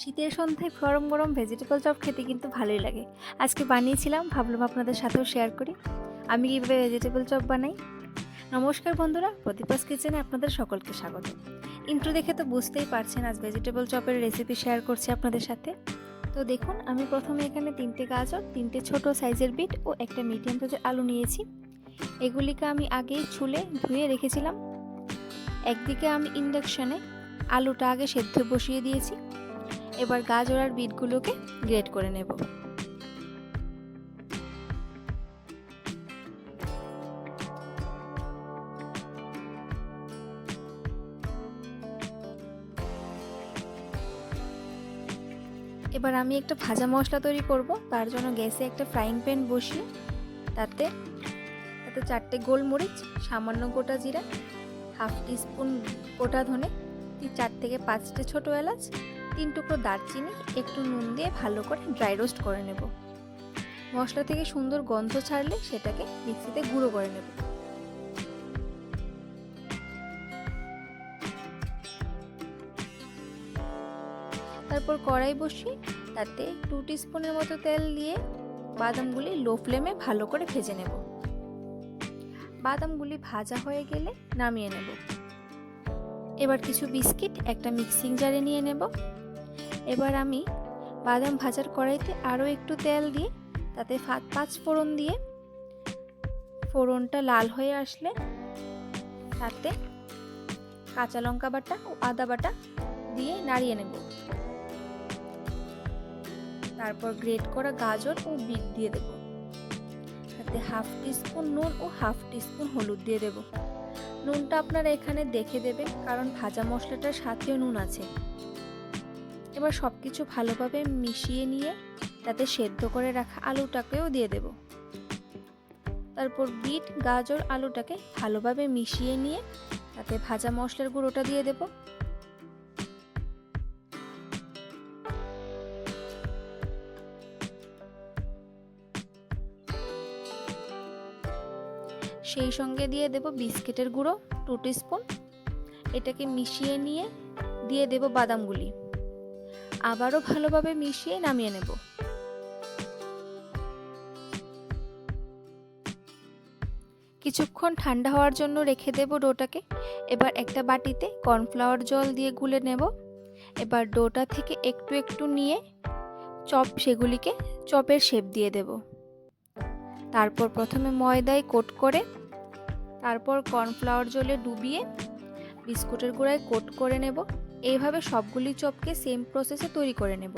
শীতের সন্ধ্যায় গরম গরম ভেজিটেবল চপ খেতে কিন্তু ভালোই লাগে। আজকে বানিয়েছিলাম, ভাবলাম আপনাদের সাথেও শেয়ার করি। আমি কীভাবে ভেজিটেবল চপ বানাই? নমস্কার বন্ধুরা প্রদীপাস কিচেনে আপনাদের সকলকে স্বাগত। ইন্ট্রো দেখে তো বুঝতেই পারছেন, আজ ভেজিটেবল চপের রেসিপি শেয়ার করছি আপনাদের সাথে। তো দেখুন, আমি প্রথমে এখানে তিনটে গাজর, তিনটে ছোট সাইজের বিট ও একটা মিডিয়াম সাইজের আলু নিয়েছি। এগুলিকে আমি আগেই ছুলে ধুয়ে রেখেছিলাম। একদিকে আমি ইন্ডাকশানে আলুটা আগে সেদ্ধ বসিয়ে দিয়েছি। এবার গাজর আর বিটগুলোকে গ্রেট করে নেব। এবার আমি একটা ভাজা মশলা তৈরি করব, তার জন্য গ্যাসে একটা ফ্রাইং প্যান বসিয়ে, তাতে তাতে চারটে গোলমরিচ, সামান্য গোটা জিরা হাফ টিস্পুন গোটা ধনে চার থেকে পাঁচটা ছোটো এলাচ তিন টুকরো দারচিনি, একটু নুন দিয়ে ভালো করে ড্রাই রোস্ট করে নেব। মশলা থেকে সুন্দর গন্ধ ছাড়লে সেটাকে মিক্সিতে গুঁড়ো করে নেব। তারপর কড়াই বসিয়ে তাতে টু স্পুনের মতো তেল দিয়ে বাদামগুলি লো ফ্লেমে ভালো করে ভেজে নেব। বাদামগুলি ভাজা হয়ে গেলে নামিয়ে নেব। এবার কিছু বিস্কিট একটা মিক্সিং জারে নিয়ে নেব। এবার আমি বাদাম ভাজার কড়াইতে আরও একটু তেল দিয়ে, তাতে পাঁচ ফোড়ন দিয়ে ফোড়নটা লাল হয়ে আসলে, তাতে কাঁচা লঙ্কা বাটা ও আদা বাটা দিয়ে নাড়িয়ে নেব। তারপর গ্রেট করা গাজর ও বিট দিয়ে দেব। তাতে হাফ টিস্পুন নুন ও হাফ টিস্পুন হলুদ দিয়ে দেব। নুনটা আপনারা এখানে দেখে দেবেন, কারণ ভাজা মশলাটার সাথেও নুন আছে। এবার সব কিছু ভালোভাবে মিশিয়ে নিয়ে তাতে সেদ্ধ করে রাখা আলুটাকেও দিয়ে দেব। তারপর বিট, গাজর, আলুটাকে ভালোভাবে মিশিয়ে নিয়ে তাতে ভাজা মশলার গুঁড়োটা দিয়ে দেব। সেই সঙ্গে দিয়ে দেব বিস্কিটের গুঁড়ো টু স্পুন এটাকে মিশিয়ে নিয়ে দিয়ে দেব বাদামগুলি। আবারও ভালোভাবে মিশিয়ে নামিয়ে নেব। কিছুক্ষণ ঠান্ডা হওয়ার জন্য রেখে দেব ডোটাকে। এবার একটা বাটিতে কর্নফ্লাওয়ার জল দিয়ে গুলে নেব। এবার ডোটা থেকে একটু একটু নিয়ে চপ সেগুলিকে চপের শেপ দিয়ে দেব। তারপর প্রথমে ময়দায় কোট করে তারপর কর্নফ্লাওয়ার জলে ডুবিয়ে বিস্কুটের গুঁড়ায় কোট করে নেব। এইভাবে সবগুলি চপকে সেম প্রসেসে তৈরি করে নেব।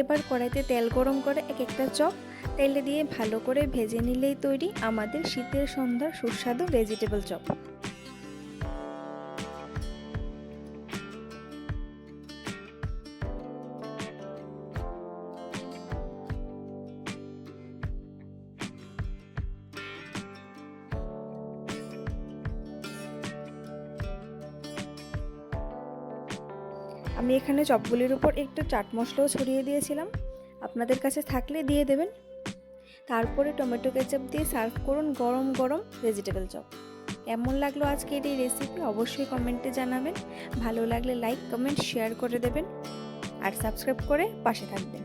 এবার কড়াইতে তেল গরম করে এক একটা চপ। তেলে দিয়ে ভালো করে ভেজে নিলেই তৈরি আমাদের শীতের সন্ধ্যার সুস্বাদু ভেজিটেবল চপ। আমি এখানে চপগুলির উপর একটু চাট মশলাও ছড়িয়ে দিয়েছিলাম। আপনাদের কাছে থাকলে দিয়ে দেবেন। তারপরে টমেটো কেচাপ দিয়ে সার্ভ করুন গরম গরম ভেজিটেবল চপ। কেমন লাগল আজকের এই রেসিপি অবশ্যই কমেন্টে জানাবেন। ভালো লাগলে লাইক কমেন্ট শেয়ার করে দেবেন। আর সাবস্ক্রাইব করে পাশে থাকবেন।